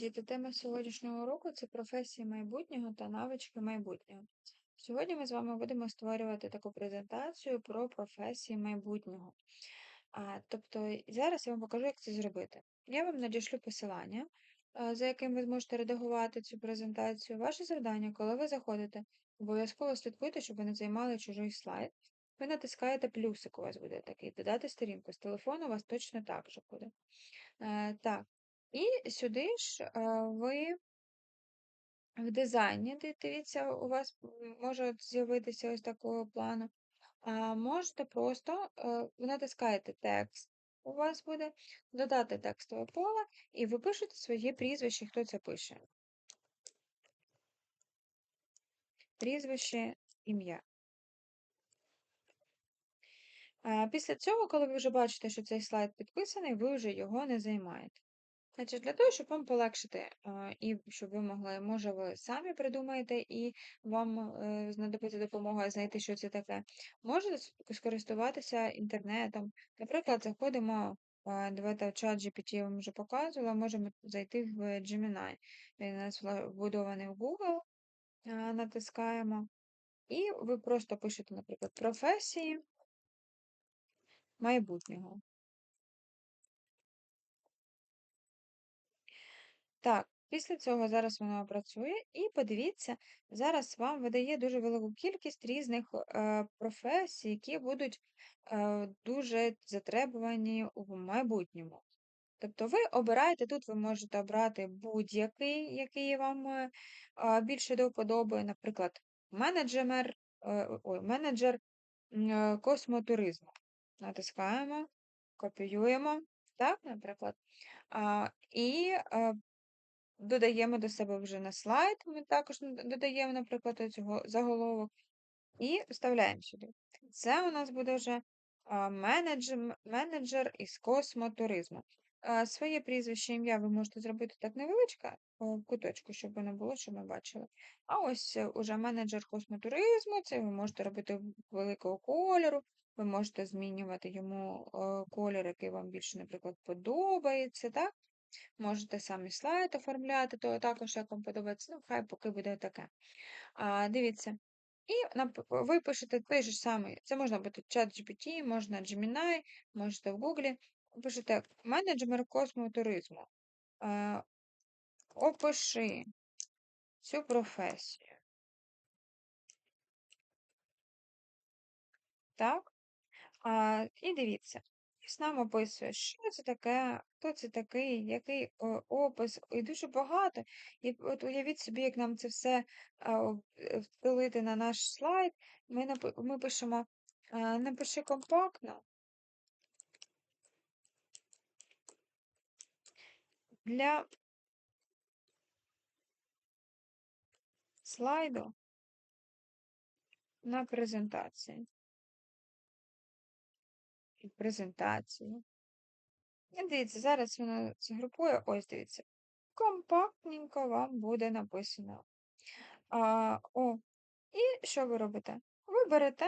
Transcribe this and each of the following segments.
Діти, тема сьогоднішнього уроку це професії майбутнього та навички майбутнього. Сьогодні ми з вами будемо створювати таку презентацію про професії майбутнього. А, Тобто, зараз я вам покажу, як це зробити. Я вам надішлю посилання, за яким ви зможете редагувати цю презентацію. Ваше завдання, коли ви заходите, обов'язково слідкуйте, щоб ви не займали чужий слайд. Ви натискаєте плюсик, у вас буде такий, додати сторінку. З телефону у вас точно так же буде. Е, Так, і сюди ж е, ви в дизайні, дивіться, у вас може з'явитися ось такого плану. Можете просто е, натискаєте текст, у вас буде додати текстове поле, і ви пишете своє прізвище, хто це пише. Прізвище, ім'я. Після цього, коли ви вже бачите, що цей слайд підписаний, ви вже його не займаєте. Значить, для того, щоб вам полегшити, і щоб ви могли, може, ви самі придумаєте, і вам е, знадобиться допомога знайти, що це таке, можете скористуватися інтернетом. Наприклад, заходимо, давайте в чат GPT я вам вже показувала, можемо зайти в Gemini. Він у нас вбудований в Google, натискаємо. І ви просто пишете, наприклад, професії майбутнього. Так, після цього зараз воно працює, і подивіться, зараз вам видає дуже велику кількість різних е, професій, які будуть е, дуже затребувані у майбутньому. Тобто ви обираєте, тут ви можете обрати будь-який, який вам е, більше до вподоби, наприклад, менеджер, е, ой, менеджер е, космотуризму. Натискаємо, копіюємо, так, наприклад. І додаємо до себе вже на слайд, ми також додаємо, наприклад, цього заголовок, і вставляємо сюди. Це у нас буде вже менеджер, менеджер із космотуризму. Своє прізвище ім'я ви можете зробити так невеличке, в куточку, щоб воно було, щоб ми бачили. А ось е, уже менеджер космотуризму, це ви можете робити великого кольору, ви можете змінювати йому е, колір, який вам більше, наприклад, подобається. так? Можете самі слайд оформляти, то також як вам подобається, ну, хай поки буде таке. А, Дивіться. І ви пишете той же самий, це можна бути чат GPT, можна Gemini, можете в Google. Пишете менеджер космотуризму. А, опиши цю професію. Так? А, І дивіться, нам описує, що це таке, хто це такий, який о, опис, і дуже багато. І от уявіть собі, як нам це все а, втелити на наш слайд. Ми напи- ми пишемо напиши компактно для слайду на презентації. Презентації. Дивіться, зараз воно це групує, ось дивіться. Компактненько вам буде написано. А, О, і що ви робите? Ви берете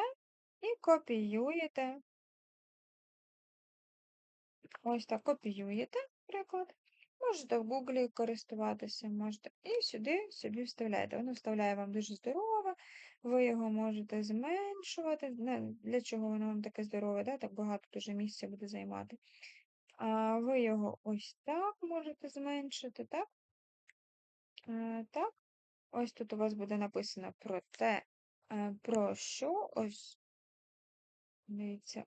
і копіюєте. Ось так копіюєте, приклад. Можете в Гуглі користуватися, можете. І сюди собі вставляєте. Воно вставляє вам дуже здорово, ви його можете зменшувати. Для чого воно вам таке здорове, да? так багато дуже місця буде займати. Ви його ось так можете зменшити, так? А, так. Ось тут у вас буде написано про те, про що ось, дивіться,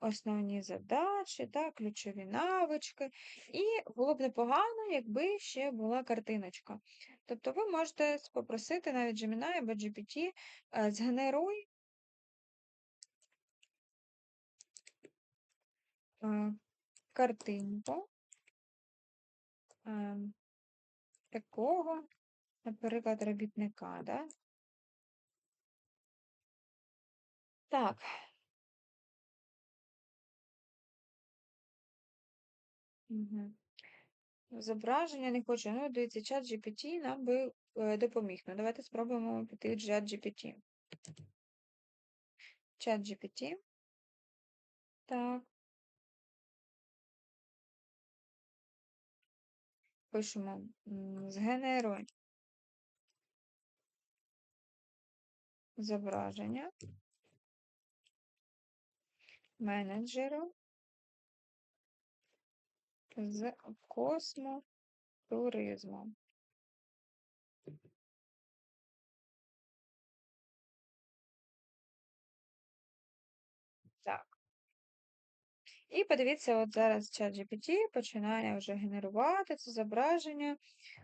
основні задачі, так, ключові навички. І було б непогано, якби ще була картиночка. Тобто ви можете попросити навіть Gemini або GPT, згенеруй картинку ем, такого, наприклад, робітника, да? Так. Угу. Зображення не хочу. Ну, дивіться, чат GPT нам би е, допоміг. Ну, давайте спробуємо піти в чат GPT. Чат GPT. Так. Пишемо згенеруй зображення. Менеджеру. З космотуризму. І подивіться, от зараз ChatGPT починає вже генерувати це зображення,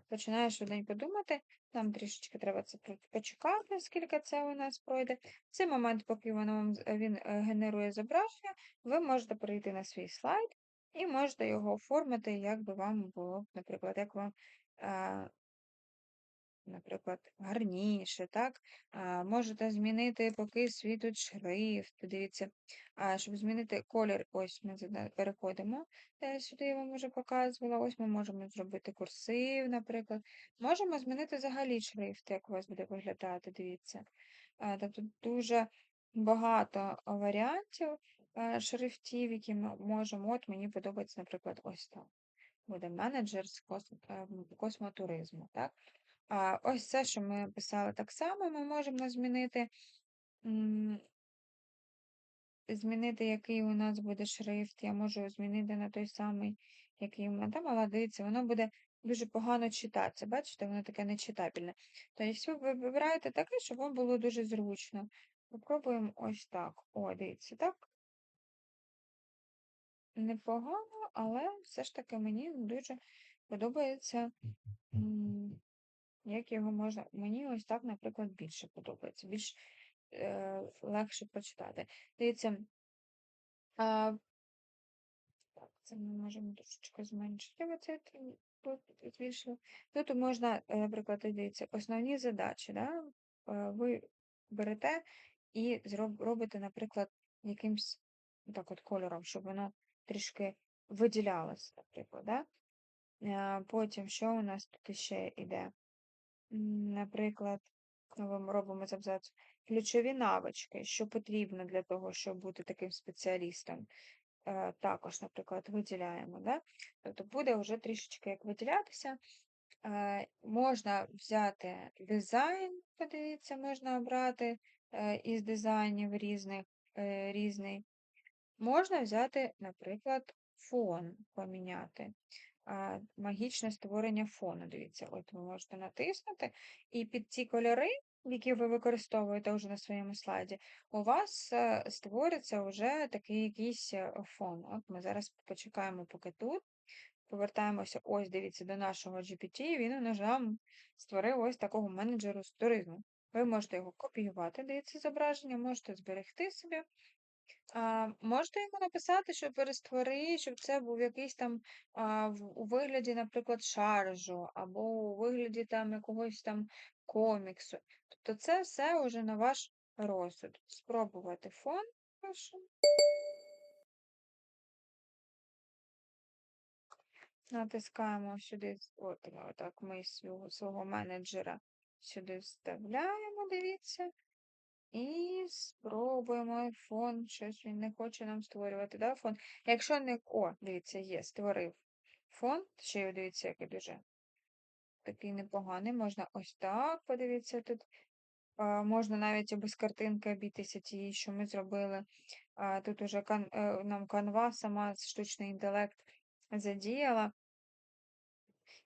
починає швиденько думати. Нам трішечки треба це почекати, скільки це у нас пройде. В цей момент, поки воно він е, генерує зображення, ви можете перейти на свій слайд і можете його оформити, як би вам було, наприклад, як вам е, наприклад, гарніше, так? А, можете змінити, поки свій шрифт. Дивіться, а, щоб змінити колір, ось ми переходимо. Е, Сюди я вам вже показувала. Ось ми можемо зробити курсив, наприклад. Можемо змінити взагалі шрифт, як у вас буде виглядати, дивіться. А, Тобто дуже багато варіантів е, шрифтів, які ми можемо. От мені подобається, наприклад, ось так. Буде менеджер з е, космотуризму. так? Ось це, що ми писали так само, ми можемо змінити, змінити, який у нас буде шрифт. Я можу змінити на той самий, який у мене там, але дивіться, воно буде дуже погано читатися. Бачите, воно таке нечитабельне. Тобто ви вибираєте таке, щоб вам було дуже зручно. Попробуємо ось так. О, дивіться, так. Непогано, але все ж таки мені дуже подобається. Як його можна. Мені ось так, наприклад, більше подобається, більш е, легше прочитати. Дивіться, а, так, це ми можемо трошечки зменшити. Оце тут збільшили. Тут можна, е, наприклад, дивіться, основні задачі. Да? Е, Ви берете і робите, наприклад, якимсь так от кольором, щоб воно трішки виділялося, наприклад. Да? Е, Потім, що у нас тут ще йде? Наприклад, робимо з ключові навички, що потрібно для того, щоб бути таким спеціалістом. Е, Також, наприклад, виділяємо. Да? Тобто буде вже трішечки як виділятися. Е, Можна взяти дизайн, подивіться, можна обрати е, із дизайнів різних, різний. Можна взяти, наприклад, фон поміняти магічне створення фону. Дивіться, от ви можете натиснути, і під ці кольори, які ви використовуєте вже на своєму слайді, у вас е, створиться вже такий якийсь е, фон. От ми зараз почекаємо, поки тут. Повертаємося, ось, дивіться, до нашого GPT, він у нас нам створив ось такого менеджеру з туризму. Ви можете його копіювати, дивіться зображення, можете зберегти собі. А, можете йому написати, що перествори, щоб це був якийсь там а, в- у вигляді, наприклад, шаржу, або у вигляді там якогось там коміксу. Тобто це все вже на ваш розсуд. Спробувати фон. Прошу. Натискаємо сюди, от, так ми свого, свого менеджера сюди вставляємо, дивіться. І спробуємо фон. Щось він не хоче нам створювати, да, фон. Якщо не. О, дивіться, є, створив фон. Ще й дивіться, який дуже такий непоганий. Можна ось так подивіться тут. А, можна навіть без картинки обійтися тієї, що ми зробили. А, тут уже кан, е, нам канва, сама штучний інтелект задіяла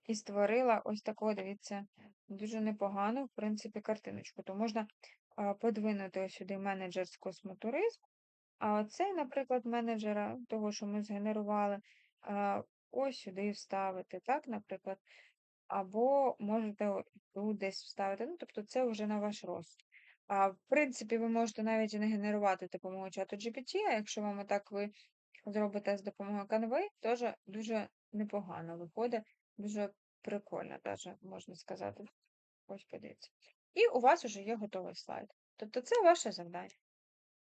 і створила ось таку, дивіться, дуже непогану, в принципі, картиночку. То можна подвинути сюди менеджер з космотуризму. А оцей, наприклад, менеджера, того, що ми згенерували, ось сюди вставити, так, наприклад. Або можете тут десь вставити. Ну, тобто це вже на ваш розсуд. А, в принципі, ви можете навіть і не генерувати допомогою чату GPT, а якщо вам так ви зробите з допомогою Canva, теж дуже непогано виходить, дуже прикольно, даже, можна сказати. Ось подивіться. І у вас вже є готовий слайд. Тобто це ваше завдання.